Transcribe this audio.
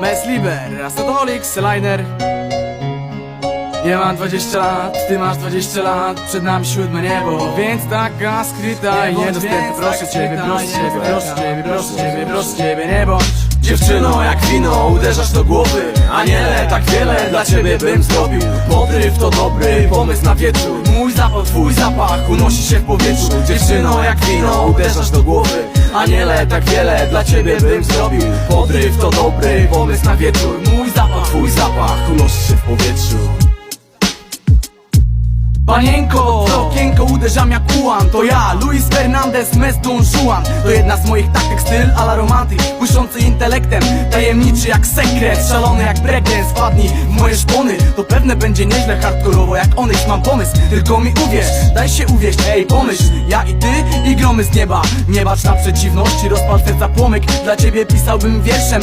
Mesliber, Astodolik, Seliner Ja mam 20 lat, ty masz 20 lat Przed nami siódme niebo Więc taka skryta i niedostępna Proszę ciebie, proszę ciebie, proszę ciebie, proszę ciebie, proszę ciebie Nie bądź Dziewczyno jak wino, uderzasz do głowy. Aniele, tak wiele dla ciebie bym zrobił. Podryw to dobry pomysł na wieczór. Mój zapach, twój zapach unosi się w powietrzu. Dziewczyno jak wino, uderzasz do głowy. Aniele, tak wiele dla ciebie bym zrobił. Podryw to dobry pomysł na wieczór. Mój zapach, twój zapach unosi się w powietrzu. Panienko, okienko uderzam jak ułan To ja, Luis Fernandez, Mes Don Juan. To jedna z moich taktyk, styl ala romantyk Błyszący intelektem, tajemniczy jak sekret Szalony jak breakdance, wpadnij w moje szpony. To pewne będzie nieźle hardkorowo jak onyx Mam pomysł, tylko mi uwierz Daj się uwieść, ej pomyśl. Ja i ty i gromy z nieba. Nie bacz na przeciwności, rozpal serca płomyk. Dla ciebie pisałbym wierszem